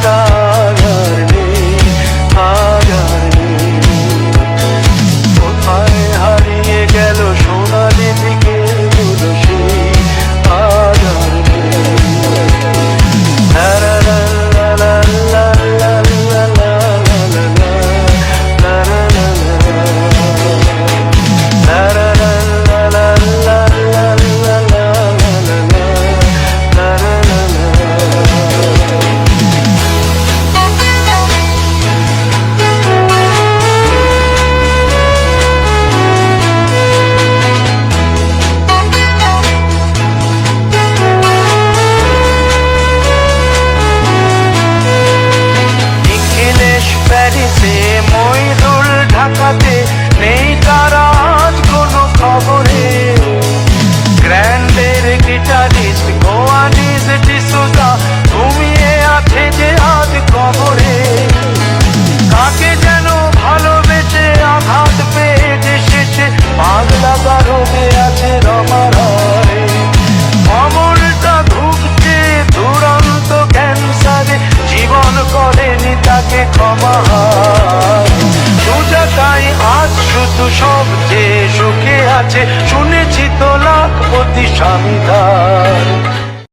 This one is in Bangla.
다 অমহার সুজাতাই আজ শুধু সবচেয়ে সুখে আছে শুনেছি তো লাখপতি স্বামীদার